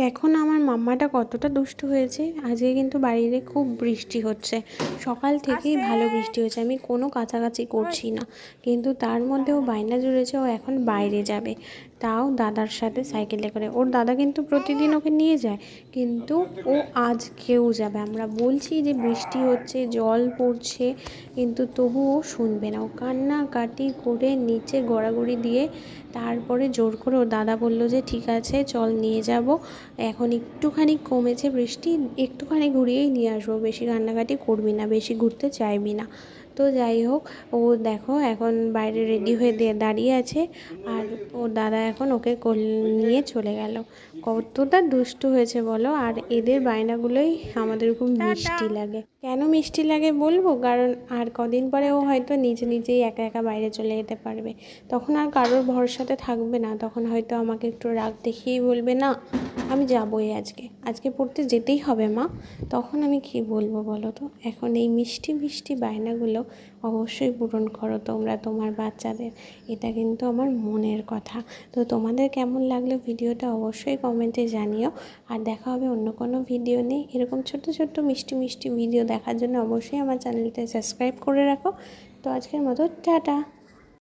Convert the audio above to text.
দেখো না আমার মাম্মাটা কতটা দুষ্টু হয়েছে। আজকে কিন্তু বাইরে খুব বৃষ্টি হচ্ছে। সকাল থেকেই ভালো বৃষ্টি হচ্ছে আমি কোনো কাছাকাছি করছি না। কিন্তু তার মধ্যেও বায়না জুড়েছে ও এখন বাইরে যাবে। তাও দাদার সাথে সাইকেলে করে। ওর দাদা কিন্তু প্রতিদিন ওকে নিয়ে যায় কিন্তু ও আজকেও যাবে। আমরা বলছি যে বৃষ্টি হচ্ছে জল পড়ছে কিন্তু তবু ও শুনবে না। ও কান্নাকাটি করে নিচে গড়াগড়ি দিয়ে তারপরে জোর করে ওর দাদা বলল যে ঠিক আছে চল নিয়ে যাব। এখন একটুখানি কমেছে বৃষ্টি, একটুখানি ঘুরিয়েই নিয়ে আসব। বেশি কান্নাকাটি করবি না, বেশি ঘুরতে চাইবি না। তো যাই হোক, ও দেখো এখন বাইরে রেডি হয়ে দাঁড়িয়ে আছে। আর ওর দাদা এখন ওকে কোল নিয়ে চলে গেল। কতটা দুষ্টু হয়েছে বলো? আর এদের বায়নাগুলোই আমাদের খুব মিষ্টি লাগে। কেন মিষ্টি লাগে বলব? কারণ আর কদিন পরে ও হয়তো নিজে নিজেই একা একা বাইরে চলে যেতে পারবে। তখন আর কারোর ভরসাতে থাকবে না। তখন হয়তো আমাকে একটু রাগ দেখিয়েই বলবে, না, আমি যাবোই আজকে। আজকে পড়তে যেতেই হবে, মা। তখন আমি কি বলব বলো তো? এখন এই মিষ্টি মিষ্টি বায়নাগুলো অবশ্যই পূরণ করো তোমরা, তোমার বাচ্চাদের। এটা কিন্তু আমার মনের কথা। তো তোমাদের কেমন লাগল ভিডিওটা অবশ্যই কমেন্টে জানিও। আর দেখা হবে অন্য কোনো ভিডিও নেই এরকম ছোট ছোট মিষ্টি মিষ্টি ভিডিও দেখার জন্য অবশ্যই আমার চ্যানেলটা সাবস্ক্রাইব করে রাখো। তো আজকের মতো, টাটা!